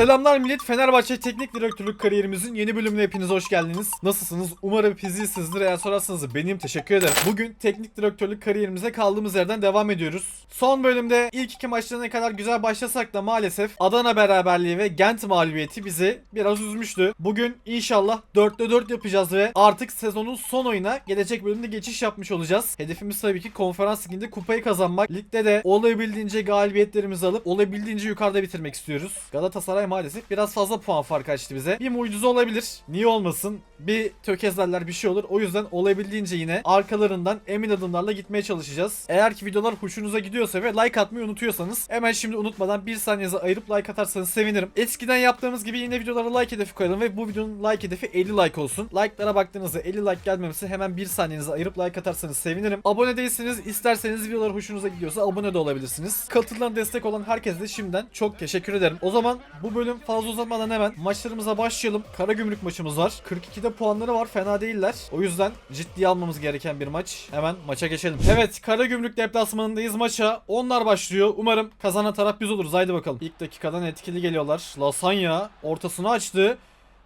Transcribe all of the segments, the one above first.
Selamlar millet. Fenerbahçe Teknik Direktörlük kariyerimizin yeni bölümüne hepiniz hoş geldiniz. Nasılsınız? Umarım hepiniz iyisinizdir. Eğer sorarsanız benim teşekkür ederim. Bugün teknik direktörlük kariyerimize kaldığımız yerden devam ediyoruz. Son bölümde ilk iki maçta ne kadar güzel başlasak da maalesef Adana beraberliği ve Gent mağlubiyeti bizi biraz üzmüştü. Bugün inşallah 4'te 4 yapacağız ve artık sezonun son oyuna gelecek bölümde geçiş yapmış olacağız. Hedefimiz tabii ki konferans liginde kupayı kazanmak. Ligde de olabildiğince galibiyetlerimizi alıp olabildiğince yukarıda bitirmek istiyoruz. Galatasaray maalesef biraz fazla puan farkı açtı bize. Bir mucize olabilir. Niye olmasın? Bir tökezlerler bir şey olur. O yüzden olabildiğince yine arkalarından emin adımlarla gitmeye çalışacağız. Eğer ki videolar hoşunuza gidiyorsa ve like atmayı unutuyorsanız hemen şimdi unutmadan bir saniyenizi ayırıp like atarsanız sevinirim. Eskiden yaptığımız gibi yine videolara like hedefi koyalım ve bu videonun like hedefi 50 like olsun. Like'lara baktığınızda 50 like gelmemesi hemen bir saniyenizi ayırıp like atarsanız sevinirim. Abone değilseniz isterseniz videolar hoşunuza gidiyorsa abone de olabilirsiniz. Katılan destek olan herkese de şimdiden çok teşekkür ederim. O zaman bu bölüm fazla uzatmadan hemen maçlarımıza başlayalım. Karagümrük maçımız var. 42'de puanları var. Fena değiller. O yüzden ciddiye almamız gereken bir maç. Hemen maça geçelim. Evet Karagümrük deplasmanındayız maça. Onlar başlıyor. Umarım kazanan taraf biz oluruz. Haydi bakalım. İlk dakikadan etkili geliyorlar. Lasanya ortasını açtı.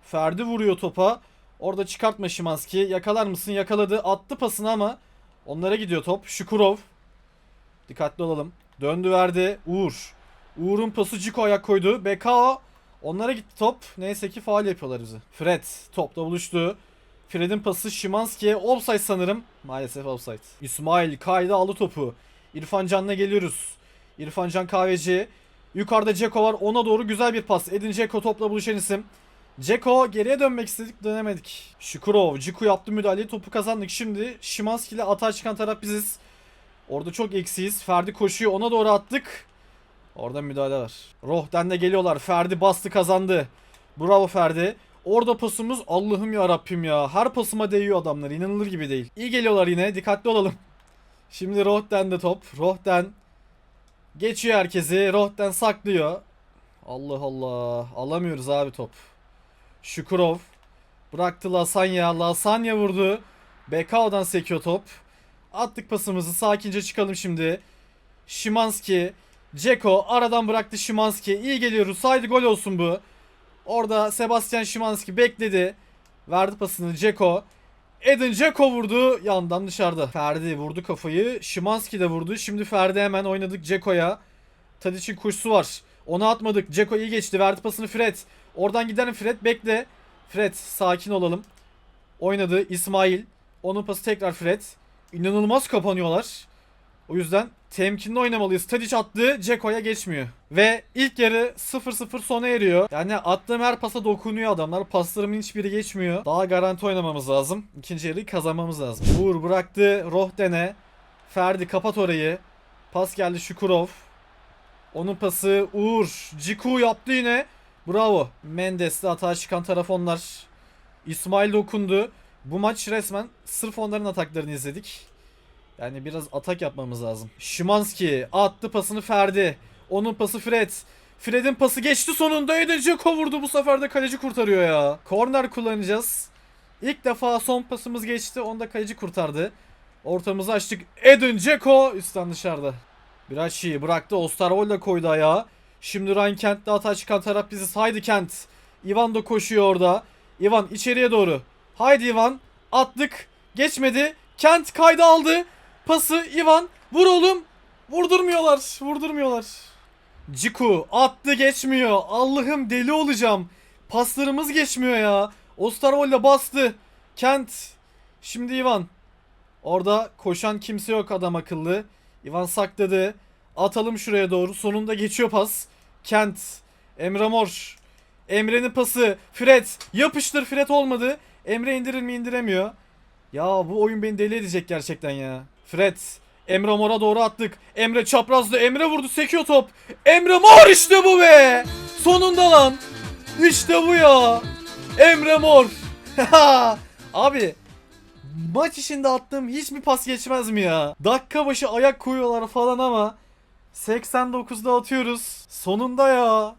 Ferdi vuruyor topa. Orada çıkartma Şimanski. Yakalar mısın? Yakaladı. Attı pasını ama onlara gidiyor top. Şukurov. Dikkatli olalım. Döndü verdi. Uğur. Uğur'un pası Ciko ayak koydu. BKO. Onlara gitti top. Neyse ki faal yapıyorlar bizi. Fred topla buluştu. Fred'in pası Şimanski'ye offside sanırım. Maalesef offside. İsmail kaydı aldı topu. İrfan Can'la geliyoruz. İrfan Can kahveci. Yukarıda Ceko var. Ona doğru güzel bir pas. Edin Ceko topla buluşan isim. Ceko geriye dönmek istedik dönemedik. Şukurov, Ciku yaptı müdahaleyi topu kazandık. Şimdi Şimanski ile atağa çıkan taraf biziz. Orada çok eksiyiz. Ferdi koşuyor ona doğru attık. Orada müdahale var. Roh'den de geliyorlar. Ferdi bastı kazandı. Bravo Ferdi. Orada pasımız Allah'ım ya Rabbim ya. Her pasıma değiyor adamlar. İnanılır gibi değil. İyi geliyorlar yine. Dikkatli olalım. Şimdi Roh'den de top. Roh'den geçiyor herkesi. Roh'den saklıyor. Allah Allah. Alamıyoruz abi top. Şukurov. Bıraktı Lasanya. Lasanya vurdu. Bekao'dan sekiyor top. Attık pasımızı. Sakince çıkalım şimdi. Şimanski. Ceko aradan bıraktı Şimanski. İyi geliyoruz. Haydi gol olsun bu. Orada Sebastian Şimanski bekledi. Verdi pasını Ceko. Edin Ceko vurdu. Yandan dışarıda. Ferdi vurdu kafayı. Şimanski de vurdu. Şimdi Ferdi hemen oynadık Ceko'ya. Tadic'in kuşsu var. Onu atmadık. Ceko iyi geçti. Verdi pasını Fred. Oradan giden Fred bekle. Fred sakin olalım. Oynadı İsmail. Onun pası tekrar Fred. İnanılmaz kapanıyorlar. O yüzden temkinli oynamalıyız. Tadic attı. Ceko'ya geçmiyor. Ve ilk yarı 0-0 sona eriyor. Yani attığım her pasa dokunuyor adamlar. Paslarımın hiçbiri geçmiyor. Daha garanti oynamamız lazım. İkinci yarıyı kazanmamız lazım. Uğur bıraktı. Rohdene. Ferdi kapat orayı. Pas geldi Şukurov. Onun pası Uğur. Ciku yaptı yine. Bravo. Mendes'le atağa çıkan taraf onlar. İsmail dokundu. Bu maç resmen sırf onların ataklarını izledik. Yani biraz atak yapmamız lazım. Şimanski attı pasını Ferdi. Onun pası Fred. Fred'in pası geçti sonunda. Edin Dzeko vurdu. Bu sefer de kaleci kurtarıyor ya. Korner kullanacağız. İlk defa son pasımız geçti. Onu da kaleci kurtardı. Ortamızı açtık. Edin Dzeko üstten dışarıda. Biraz şey bıraktı. Osterwold koydu ayağa. Şimdi Ryan Kent'le hata çıkan taraf bizi. Haydi Kent. Ivan da koşuyor orada. Ivan içeriye doğru. Haydi Ivan. Attık. Geçmedi. Kent kaydı aldı. Pası Ivan. Vur oğlum. Vurdurmuyorlar. Vurdurmuyorlar. Ciku attı geçmiyor. Allah'ım deli olacağım. Paslarımız geçmiyor ya. Osterwold'e bastı. Kent. Şimdi Ivan. Orada koşan kimse yok adam akıllı. Ivan sakladı. Atalım şuraya doğru. Sonunda geçiyor pas. Kent. Emre Mor. Emre'nin pası. Fred. Yapıştır Fred olmadı. Emre indirir mi indiremiyor. Ya bu oyun beni deli edecek gerçekten ya. Fred. Emre Mor'a doğru attık. Emre çaprazda. Emre vurdu. Sekiyor top. Emre Mor işte bu be. Sonunda lan. İşte bu ya. Emre Mor. Abi maç içinde attığım hiçbir pas geçmez mi ya? Dakika başı ayak koyuyorlar falan ama 89'da atıyoruz. Sonunda ya.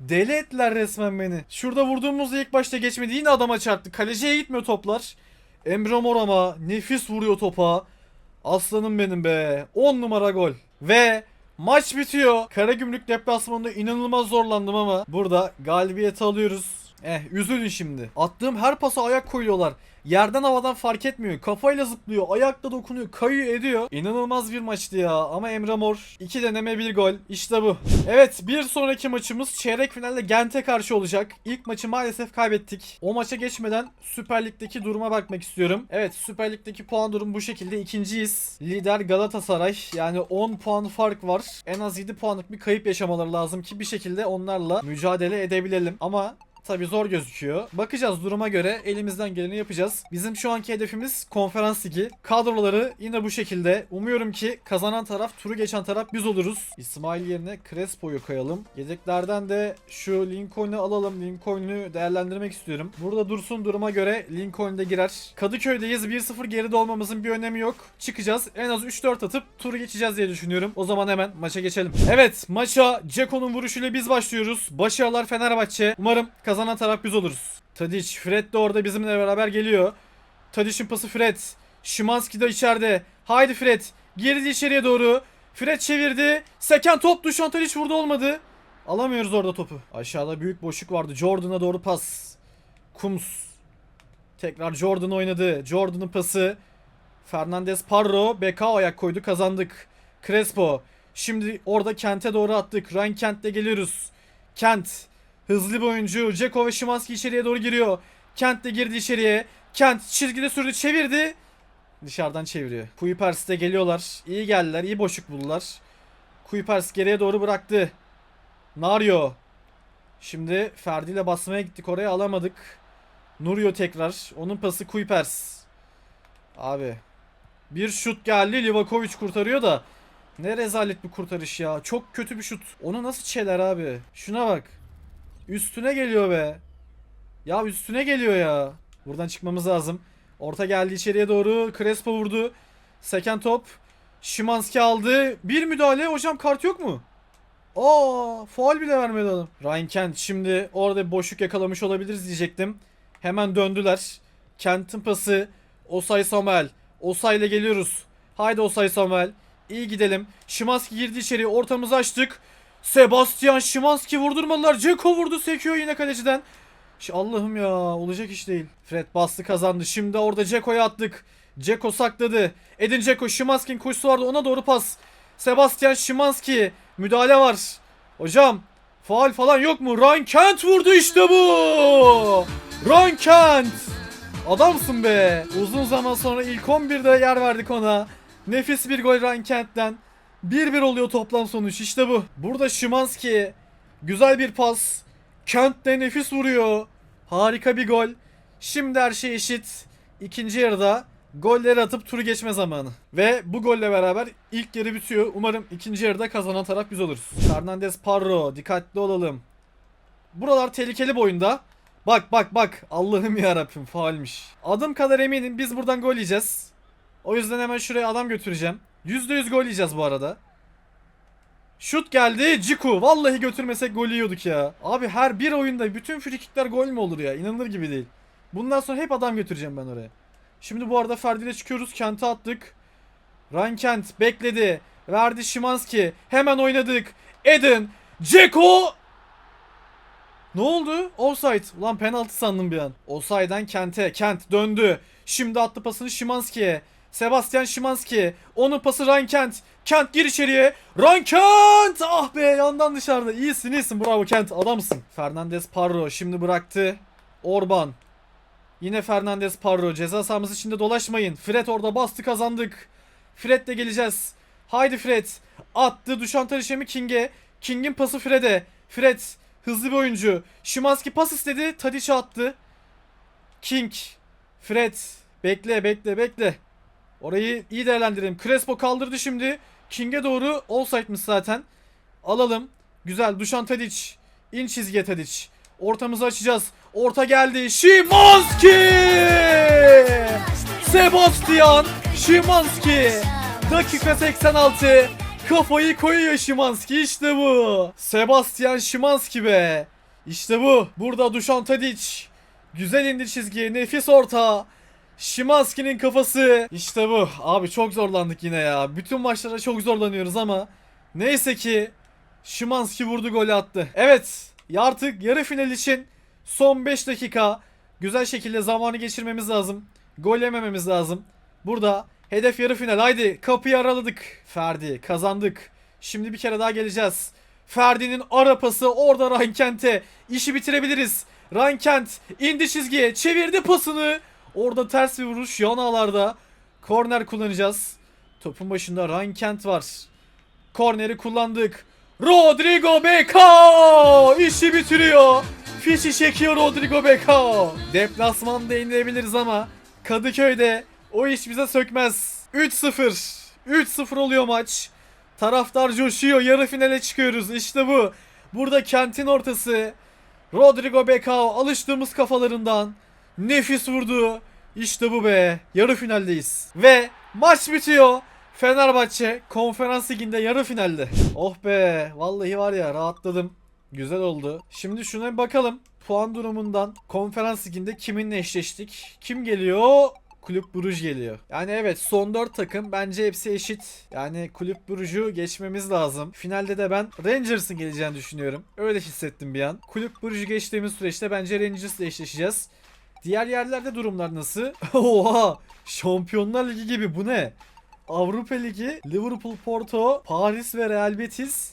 Deli ettiler resmen beni. Şurada vurduğumuzda ilk başta geçmedi. Yine adama çarptı. Kaleciye gitmiyor toplar. Emre Mor ama nefis vuruyor topa. Aslanım benim be. 10 numara gol. Ve Maç bitiyor. Karagümrük deplasmanında inanılmaz zorlandım ama burada galibiyeti alıyoruz. Eh üzülün şimdi. Attığım her pasa ayak koyuyorlar. Yerden havadan fark etmiyor. Kafayla zıplıyor. Ayakla dokunuyor. Kayıyor ediyor. İnanılmaz bir maçtı ya. Ama Emre Mor 2 deneme 1 gol. İşte bu. Evet bir sonraki maçımız çeyrek finalde Gent'e karşı olacak. İlk maçı maalesef kaybettik. O maça geçmeden Süper Lig'deki duruma bakmak istiyorum. Evet Süper Lig'deki puan durum bu şekilde. İkinciyiz. Lider Galatasaray. Yani 10 puan fark var. En az 7 puanlık bir kayıp yaşamaları lazım ki bir şekilde onlarla mücadele edebilelim. Ama Tabi zor gözüküyor. Bakacağız duruma göre elimizden geleni yapacağız. Bizim şu anki hedefimiz konferans ligi. Kadroları yine bu şekilde. Umuyorum ki kazanan taraf, turu geçen taraf biz oluruz. İsmail yerine Crespo'yu koyalım. Yedeklerden de şu Lincoln'u alalım. Lincoln'u değerlendirmek istiyorum. Burada dursun duruma göre Lincoln de girer. Kadıköy'deyiz. 1-0 geride olmamızın bir önemi yok. Çıkacağız. En az 3-4 atıp turu geçeceğiz diye düşünüyorum. O zaman hemen maça geçelim. Evet maça Ceko'nun vuruşuyla biz başlıyoruz. Başarılar Fenerbahçe. Umarım kazanan taraf biz oluruz. Tadic, Fred de orada bizimle beraber geliyor. Tadic'in pası Fred. Şimanski de içeride. Haydi Fred. Girdi içeriye doğru. Fred çevirdi. Seken top Dušan Tadic vurdu olmadı. Alamıyoruz orada topu. Aşağıda büyük boşluk vardı. Jordan'a doğru pas. Kums. Tekrar Jordan oynadı. Jordan'ın pası. Fernandez Parro. Bekao ayak koydu kazandık. Crespo. Şimdi orada Kent'e doğru attık. Ryan Kent'le geliyoruz. Kent. Hızlı bir oyuncu. Ceko ve Şimanski içeriye doğru giriyor. Kent de girdi içeriye. Kent çizgide sürdü çevirdi. Dışarıdan çeviriyor. Kuipers de geliyorlar. İyi geldiler. iyi boşluk buldular. Kuipers geriye doğru bıraktı. Nario. Şimdi Ferdi ile basmaya gittik oraya alamadık. Nurio tekrar. Onun pası Kuipers. Abi. Bir şut geldi. Livakovic kurtarıyor da. Ne rezalet bir kurtarış ya. Çok kötü bir şut. Onu nasıl çeler abi? Şuna bak. Üstüne geliyor be. Ya üstüne geliyor ya. Buradan çıkmamız lazım. Orta geldi içeriye doğru. Crespo vurdu. Seken top. Şimanski aldı. Bir müdahale. Hocam kart yok mu? Aa, faul bile vermedi adam. Ryan Kent şimdi orada bir boşluk yakalamış olabiliriz diyecektim. Hemen döndüler. Kent'in pası. Osay Samuel. Osay ile geliyoruz. Haydi Osay Samuel. İyi gidelim. Şimanski girdi içeri. Ortamızı açtık. Sebastian Şimanski vurdurmadılar. Ceko vurdu sekiyor yine kaleciden. Allah'ım ya olacak iş değil. Fred bastı kazandı. Şimdi orada Ceko'ya attık. Ceko sakladı. Edin Ceko Şimanski'nin koşusu vardı ona doğru pas. Sebastian Şimanski müdahale var. Hocam faal falan yok mu? Ryan Kent vurdu işte bu. Ryan Kent. Adamsın be. Uzun zaman sonra ilk 11'de yer verdik ona. Nefis bir gol Ryan Kent'ten. 1-1 oluyor toplam sonuç işte bu. Burada Şimanski güzel bir pas. Kent de nefis vuruyor. Harika bir gol. Şimdi her şey eşit. İkinci yarıda golleri atıp turu geçme zamanı. Ve bu golle beraber ilk yarı bitiyor. Umarım ikinci yarıda kazanan taraf biz oluruz. Fernandez Parro dikkatli olalım. Buralar tehlikeli bir oyunda. Bak bak bak Allah'ım yarabbim faalmiş. Adım kadar eminim biz buradan gol yiyeceğiz. O yüzden hemen şuraya adam götüreceğim. %100 gol yiyeceğiz bu arada. Şut geldi. Ciku. Vallahi götürmesek gol yiyorduk ya. Abi her bir oyunda bütün frikikler gol mü olur ya? İnanılır gibi değil. Bundan sonra hep adam götüreceğim ben oraya. Şimdi bu arada Ferdi ile çıkıyoruz. Kent'e attık. Ryan Kent bekledi. Verdi Şimanski. Hemen oynadık. Eden. Ceko. Ne oldu? Offside. Ulan penaltı sandım bir an. Offside'den Kent'e. Kent döndü. Şimdi attı pasını Şimanski'ye. Sebastian Şimanski. Onun pası Ryan Kent. Gir içeriye. Ryan Kent! Ah be yandan dışarıda. İyisin iyisin. Bravo Kent. Adamsın. Fernandez Parro şimdi bıraktı. Orban. Yine Fernandez Parro. Ceza sahamız içinde dolaşmayın. Fred orada bastı kazandık. Fred'le geleceğiz. Haydi Fred. Attı Dušan Tadić'e King'e. King'in pası Fred'e. Fred hızlı bir oyuncu. Şimanski pas istedi. Tadić'e attı. King. Fred. Bekle bekle bekle. Orayı iyi değerlendirelim. Crespo kaldırdı şimdi. King'e doğru offside'mış zaten. Alalım. Güzel. Dušan Tadić. İn çizgiye Tadić. Ortamızı açacağız. Orta geldi. Şimanski! Sebastian Şimanski. Dakika 86. Kafayı koyuyor Şimanski. İşte bu. Sebastian Şimanski be. İşte bu. Burada Dušan Tadić. Güzel indi çizgiye. Nefis orta. Şimanski'nin kafası. İşte bu. Abi çok zorlandık yine ya. Bütün maçlarda çok zorlanıyoruz ama Neyse ki Şimanski vurdu golü attı. Evet artık yarı final için son 5 dakika güzel şekilde zamanı geçirmemiz lazım. Gol yemememiz lazım. Burada hedef yarı final. Haydi kapıyı araladık. Ferdi kazandık. Şimdi bir kere daha geleceğiz. Ferdi'nin ara pası orada Rankent'e. İşi bitirebiliriz. Rankent indi çizgiye çevirdi pasını. Orada ters bir vuruş yan ağlarda. Korner kullanacağız. Topun başında Rankent var. Korneri kullandık. Rodrigo Becao işi bitiriyor. Fişi çekiyor Rodrigo Becao. Deplasmanda yenilebiliriz ama Kadıköy'de o iş bize sökmez. 3-0. 3-0 oluyor maç. Taraftar coşuyor. Yarı finale çıkıyoruz. İşte bu. Burada kentin ortası. Rodrigo Becao alıştığımız kafalarından nefis vurdu. İşte bu be. Yarı finaldeyiz. Ve maç bitiyor. Fenerbahçe konferans liginde yarı finalde. Oh be. Vallahi var ya rahatladım. Güzel oldu. Şimdi şuna bir bakalım. Puan durumundan konferans liginde kiminle eşleştik? Kim geliyor? Kulüp Bruj geliyor. Yani evet son 4 takım bence hepsi eşit. Yani Kulüp Bruj'u geçmemiz lazım. Finalde de ben Rangers'ın geleceğini düşünüyorum. Öyle hissettim bir an. Kulüp Bruj'u geçtiğimiz süreçte bence Rangers'la eşleşeceğiz. Diğer yerlerde durumlar nasıl? Oha! Şampiyonlar Ligi gibi bu ne? Avrupa Ligi, Liverpool, Porto, Paris ve Real Betis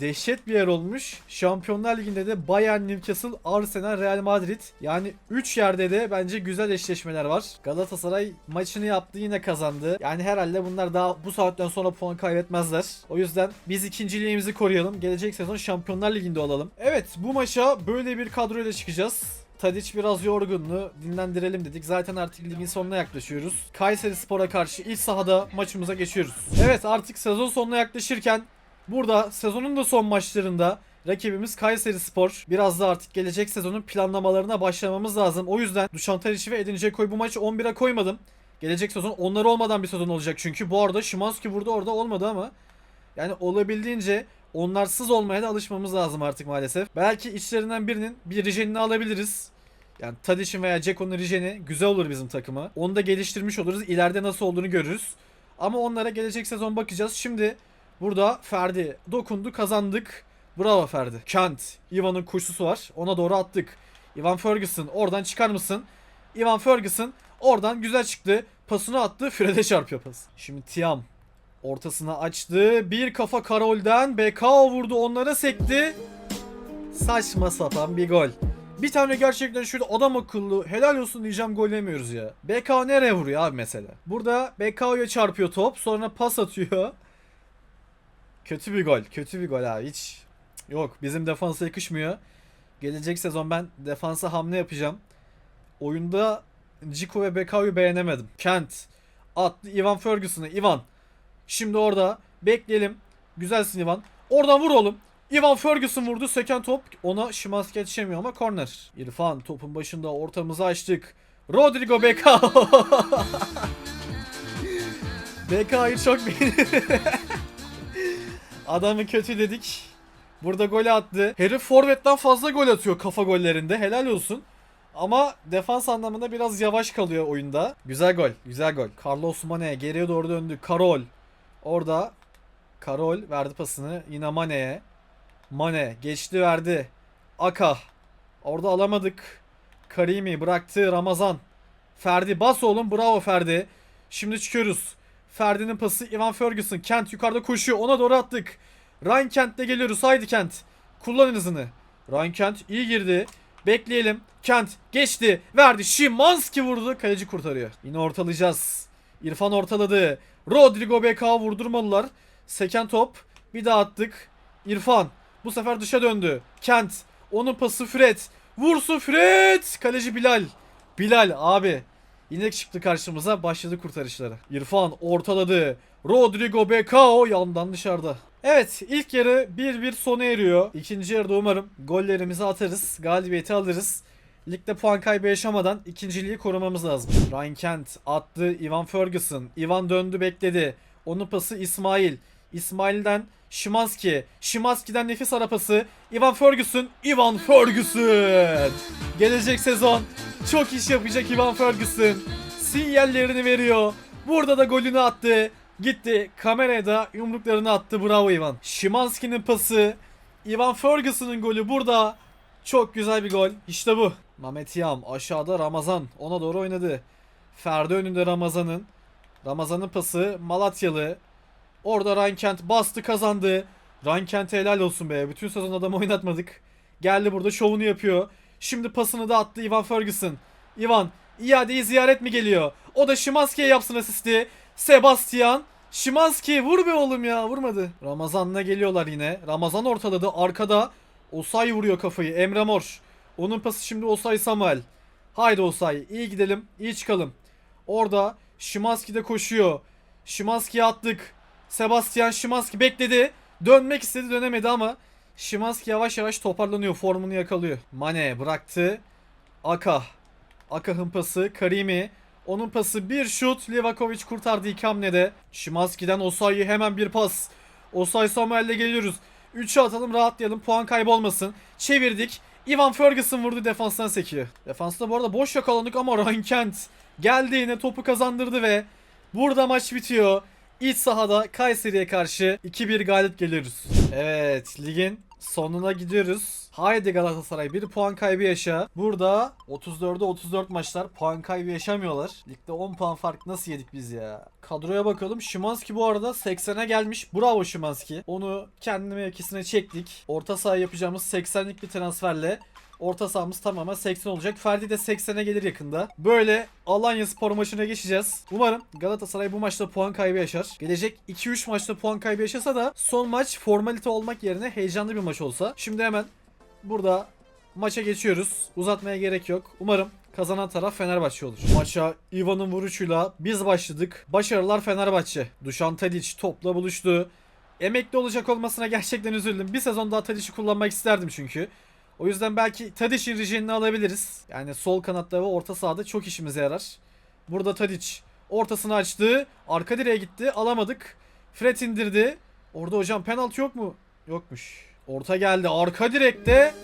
dehşet bir yer olmuş. Şampiyonlar Ligi'nde de Bayern, Newcastle, Arsenal, Real Madrid. Yani 3 yerde de bence güzel eşleşmeler var. Galatasaray maçını yaptı yine kazandı. Yani herhalde bunlar daha bu saatten sonra puan kaybetmezler. O yüzden biz ikinciliğimizi koruyalım. Gelecek sezon Şampiyonlar Ligi'nde olalım. Evet bu maça böyle bir kadroyla çıkacağız. Tadic biraz yorgunlu. Dinlendirelim dedik. Zaten artık ligin sonuna yaklaşıyoruz. Kayseri Spor'a karşı ilk sahada maçımıza geçiyoruz. Evet artık sezon sonuna yaklaşırken burada sezonun da son maçlarında rakibimiz Kayseri Spor. Biraz da artık gelecek sezonun planlamalarına başlamamız lazım. O yüzden Dušan Tadic ve Edin Dzeko'yu bu maçı 11'e koymadım. Gelecek sezon onlar olmadan bir sezon olacak çünkü. Bu arada Şimanski burada orada olmadı ama yani olabildiğince onlarsız olmaya da alışmamız lazım artık maalesef. Belki içlerinden birinin bir rijenini alabiliriz. Yani Tadic'in veya Ceko'nun rijeni güzel olur bizim takıma. Onu da geliştirmiş oluruz. İleride nasıl olduğunu görürüz. Ama onlara gelecek sezon bakacağız. Şimdi burada Ferdi dokundu kazandık. Bravo Ferdi. Kent. Ivan'ın koşusu var. Ona doğru attık. Ivan Ferguson oradan çıkar mısın? Ivan Ferguson oradan güzel çıktı. Pasını attı. Fred'e çarpıyor pas. Şimdi Tiam ortasına açtı. Bir kafa Karol'den. Bekao vurdu onlara sekti. Saçma sapan bir gol. Bir tane gerçekten şöyle adam akıllı helal olsun diyeceğim gol yemiyoruz ya. BK nereye vuruyor abi mesela? Burada BK'ya çarpıyor top sonra pas atıyor. Kötü bir gol. Kötü bir gol abi hiç. Yok bizim defansa yakışmıyor. Gelecek sezon ben defansa hamle yapacağım. Oyunda Ciku ve Bekao'yu beğenemedim. Kent attı Ivan Ferguson'ı. Ivan şimdi orada bekleyelim. Güzelsin Ivan. Oradan vur oğlum. Ivan Ferguson vurdu. Seken top. Ona Şimanski yetişemiyor ama korner. İrfan topun başında ortamızı açtık. Rodrigo Becao. Becao'yu çok beğeniyorum. Adamı kötü dedik. Burada gol attı. Herif forvetten fazla gol atıyor kafa gollerinde. Helal olsun. Ama defans anlamında biraz yavaş kalıyor oyunda. Güzel gol. Güzel gol. Carlos Mane geriye doğru döndü. Karol. Orada Karol verdi pasını. Yine Mane'ye. Mane geçti verdi. Aka. Orada alamadık. Karimi bıraktı. Ramazan. Ferdi bas oğlum. Bravo Ferdi. Şimdi çıkıyoruz. Ferdi'nin pası Ivan Ferguson. Kent yukarıda koşuyor. Ona doğru attık. Ryan Kent'le geliyoruz. Haydi Kent. Kullanın hızını. Ryan Kent iyi girdi. Bekleyelim. Kent geçti. Verdi. Şimanski vurdu. Kaleci kurtarıyor. Yine ortalayacağız. İrfan ortaladı. Rodrigo Becao vurdurmalılar. Seken top. Bir daha attık. İrfan. Bu sefer dışa döndü. Kent. Onun pası Fred. Vursun Fred. Kaleci Bilal. Bilal abi. Yine çıktı karşımıza. Başladı kurtarışları. İrfan ortaladı. Rodrigo Becao yandan dışarıda. Evet ilk yarı 1-1 sona eriyor. İkinci yarıda umarım gollerimizi atarız. Galibiyeti alırız. Ligde puan kaybı yaşamadan ikinciliği korumamız lazım. Ryan Kent attı Ivan Ferguson. Ivan döndü bekledi. Onun pası İsmail. İsmail'den Şimanski. Şimanski'den nefis arapası. Ivan Ferguson. Ivan Ferguson. Gelecek sezon çok iş yapacak Ivan Ferguson. Sinyallerini veriyor. Burada da golünü attı. Gitti kameraya da yumruklarını attı bravo Ivan. Şimanski'nin pası. Ivan Ferguson'ın golü burada. Çok güzel bir gol. İşte bu. Mehmet Yam aşağıda Ramazan ona doğru oynadı. Ferdi önünde Ramazan'ın. Ramazan'ın pası Malatyalı. Orada Rankent bastı kazandı. Rankent'e helal olsun be. Bütün sezon adamı oynatmadık. Geldi burada şovunu yapıyor. Şimdi pasını da attı Ivan Ferguson. Ivan iadeyi ziyaret mi geliyor? O da Şimanski'ye yapsın asisti. Sebastian. Şimanski vur be oğlum ya vurmadı. Ramazan'la geliyorlar yine. Ramazan ortaladı. Arkada Osay vuruyor kafayı. Emre Mor. Onun pası şimdi Osay Samuel. Haydi Osay. iyi gidelim. iyi çıkalım. Orada Şimanski de koşuyor. Şimanski'ye attık. Sebastian Şimanski bekledi. Dönmek istedi dönemedi ama Şimanski yavaş yavaş toparlanıyor. Formunu yakalıyor. Mane bıraktı. Aka. Akah'ın pası. Karimi. Onun pası bir şut. Livakovic kurtardı iki hamlede. Şimanski'den Osayi hemen bir pas. Osay Samuel'le geliyoruz. 3'ü atalım rahatlayalım. Puan kaybı olmasın. Çevirdik. Ivan Ferguson vurdu defanstan sekiyor. Defansta bu arada boş yakalandık ama Ryan Kent geldi yine topu kazandırdı ve burada maç bitiyor. İç sahada Kayseri'ye karşı 2-1 galip geliyoruz. Evet ligin sonuna gidiyoruz. Haydi Galatasaray bir puan kaybı yaşa. Burada 34'e 34 maçlar puan kaybı yaşamıyorlar. Ligde 10 puan fark nasıl yedik biz ya? Kadroya bakalım. Şimanski bu arada 80'e gelmiş. Bravo Şimanski. Onu kendi mevkisine çektik. Orta saha yapacağımız 80'lik bir transferle Orta sahamız tamamen 80 olacak. Ferdi de 80'e gelir yakında. Böyle Alanya Spor maçına geçeceğiz. Umarım Galatasaray bu maçta puan kaybı yaşar. Gelecek 2-3 maçta puan kaybı yaşasa da son maç formalite olmak yerine heyecanlı bir maç olsa. Şimdi hemen burada maça geçiyoruz. Uzatmaya gerek yok. Umarım kazanan taraf Fenerbahçe olur. Maça Ivan'ın vuruşuyla biz başladık. Başarılar Fenerbahçe. Dušan Tadić topla buluştu. Emekli olacak olmasına gerçekten üzüldüm. Bir sezon daha Tadic'i kullanmak isterdim çünkü. O yüzden belki Tadic'in rijenini alabiliriz. Yani sol kanatta ve orta sahada çok işimize yarar. Burada Tadic ortasını açtı. Arka direğe gitti. Alamadık. Fred indirdi. Orada hocam penaltı yok mu? Yokmuş. Orta geldi. Arka direkte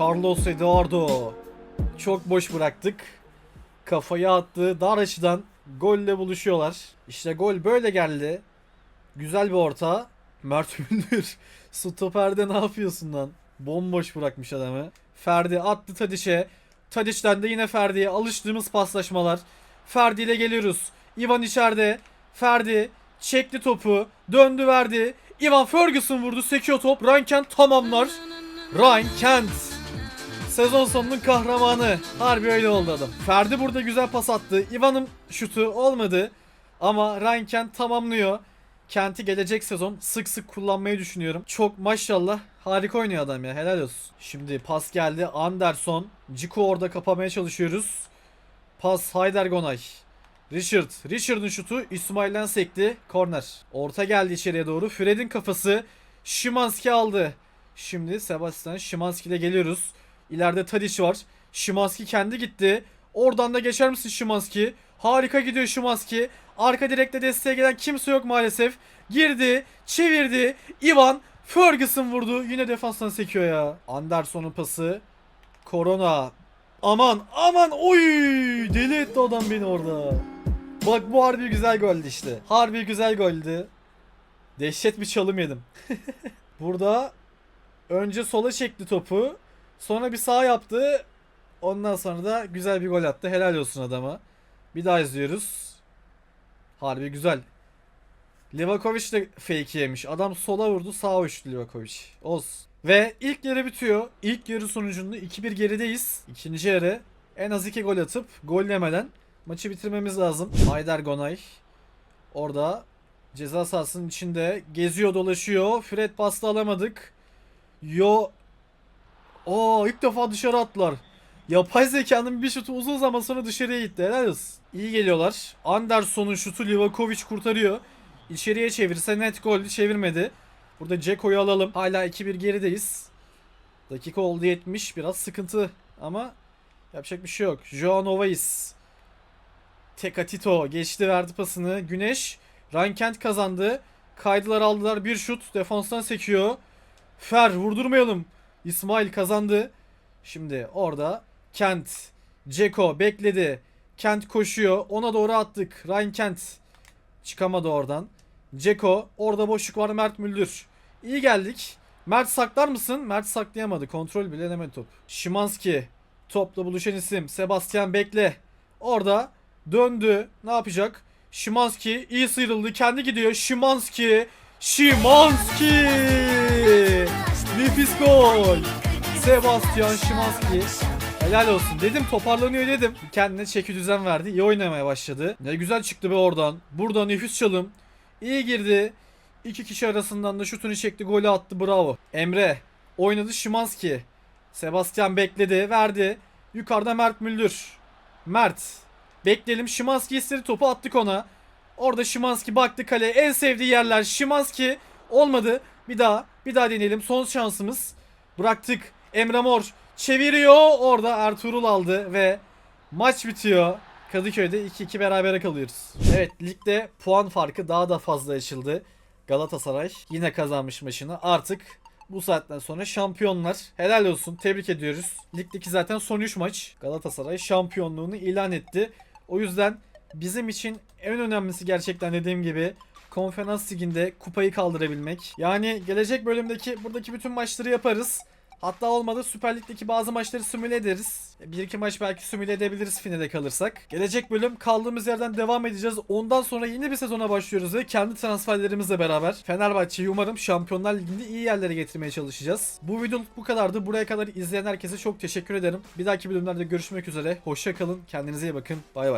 Carlos Eduardo. Çok boş bıraktık. Kafayı attı. Dar açıdan golle buluşuyorlar. İşte gol böyle geldi. Güzel bir orta. Mert Müldür. Stoper'de ne yapıyorsun lan? Bomboş bırakmış adamı. Ferdi attı Tadiş'e. Tadiş'ten de yine Ferdi'ye alıştığımız paslaşmalar. Ferdi ile geliyoruz. Ivan içeride. Ferdi çekti topu. Döndü verdi. Ivan Ferguson vurdu. Sekiyor top. Ryan Kent tamamlar. Ryan Kent. Sezon sonunun kahramanı. Harbi öyle oldu adam. Ferdi burada güzel pas attı. Ivan'ın şutu olmadı. Ama Ryan Kent tamamlıyor. Kent'i gelecek sezon sık sık kullanmayı düşünüyorum. Çok maşallah harika oynuyor adam ya helal olsun. Şimdi pas geldi Anderson. Ciku orada kapamaya çalışıyoruz. Pas Haydar Gonay. Richard. Richard'ın şutu İsmail'den sekti. Korner. Orta geldi içeriye doğru. Fred'in kafası. Şimanski aldı. Şimdi Sebastian Şimanski ile geliyoruz. İleride Tadic var. Şimanski kendi gitti. Oradan da geçer misin Şimanski? Harika gidiyor Şimanski. Arka direkte desteğe gelen kimse yok maalesef. Girdi, çevirdi. Ivan Ferguson vurdu. Yine defanstan sekiyor ya. Anderson'un pası. Corona. Aman aman oy deli etti adam beni orada. Bak bu harbi güzel goldü işte. Harbi güzel goldü. Dehşet bir çalım yedim. Burada önce sola çekti topu. Sonra bir sağ yaptı. Ondan sonra da güzel bir gol attı. Helal olsun adama. Bir daha izliyoruz. Harbi güzel. Livakovic de fake yemiş. Adam sola vurdu sağa uçtu Livakovic. Olsun. Ve ilk yarı bitiyor. İlk yarı sonucunda 2-1 gerideyiz. İkinci yarı en az 2 gol atıp gollemeden maçı bitirmemiz lazım. Haydar Gonay orada ceza sahasının içinde geziyor dolaşıyor. Fred pasta alamadık. Yo Aa ilk defa dışarı attılar. Yapay zekanın bir şutu uzun zaman sonra dışarıya gitti. Helal olsun. İyi geliyorlar. Anderson'un şutu Livakovic kurtarıyor. İçeriye çevirse net gol çevirmedi. Burada Ceko'yu alalım. Hala 2-1 gerideyiz. Dakika oldu 70. Biraz sıkıntı ama yapacak bir şey yok. Joao Novais. Tekatito geçti verdi pasını. Güneş. Rankent kazandı. Kaydılar aldılar. Bir şut. Defanstan sekiyor. Fer vurdurmayalım. İsmail kazandı. Şimdi orada Kent. Ceko bekledi. Kent koşuyor. Ona doğru attık. Ryan Kent çıkamadı oradan. Ceko. Orada boşluk var Mert Müldür. İyi geldik. Mert saklar mısın? Mert saklayamadı. Kontrol bile edemedi top. Şimanski. Topla buluşan isim. Sebastian Bekle. Orada döndü. Ne yapacak? Şimanski iyi sıyrıldı. Kendi gidiyor. Şimanski. Şimanski. Nefis gol. Sebastian Şimanski. Helal olsun. Dedim toparlanıyor dedim. Kendine çeki düzen verdi. İyi oynamaya başladı. Ne güzel çıktı be oradan. Burada nefis çalım. İyi girdi. İki kişi arasından da şutunu çekti. Golü attı. Bravo. Emre. Oynadı Şimanski. Sebastian bekledi. Verdi. Yukarıda Mert Müldür. Mert. Bekleyelim. Şimanski istedi topu attık ona. Orada Şimanski baktı kaleye. En sevdiği yerler Şimanski. Olmadı. Bir daha. Bir daha deneyelim. Son şansımız. Bıraktık. Emre Mor çeviriyor. Orada Ertuğrul aldı ve maç bitiyor. Kadıköy'de 2-2 berabere kalıyoruz. Evet ligde puan farkı daha da fazla açıldı. Galatasaray yine kazanmış maçını. Artık bu saatten sonra şampiyonlar. Helal olsun. Tebrik ediyoruz. Ligdeki zaten son 3 maç. Galatasaray şampiyonluğunu ilan etti. O yüzden bizim için en önemlisi gerçekten dediğim gibi Konferans Ligi'nde kupayı kaldırabilmek. Yani gelecek bölümdeki buradaki bütün maçları yaparız. Hatta olmadı Süper Lig'deki bazı maçları simüle ederiz. Bir iki maç belki simüle edebiliriz finale kalırsak. Gelecek bölüm kaldığımız yerden devam edeceğiz. Ondan sonra yeni bir sezona başlıyoruz ve kendi transferlerimizle beraber Fenerbahçe'yi umarım Şampiyonlar Ligi'nde iyi yerlere getirmeye çalışacağız. Bu videoluk bu kadardı. Buraya kadar izleyen herkese çok teşekkür ederim. Bir dahaki bölümlerde görüşmek üzere. Hoşça kalın. Kendinize iyi bakın. Bay bay.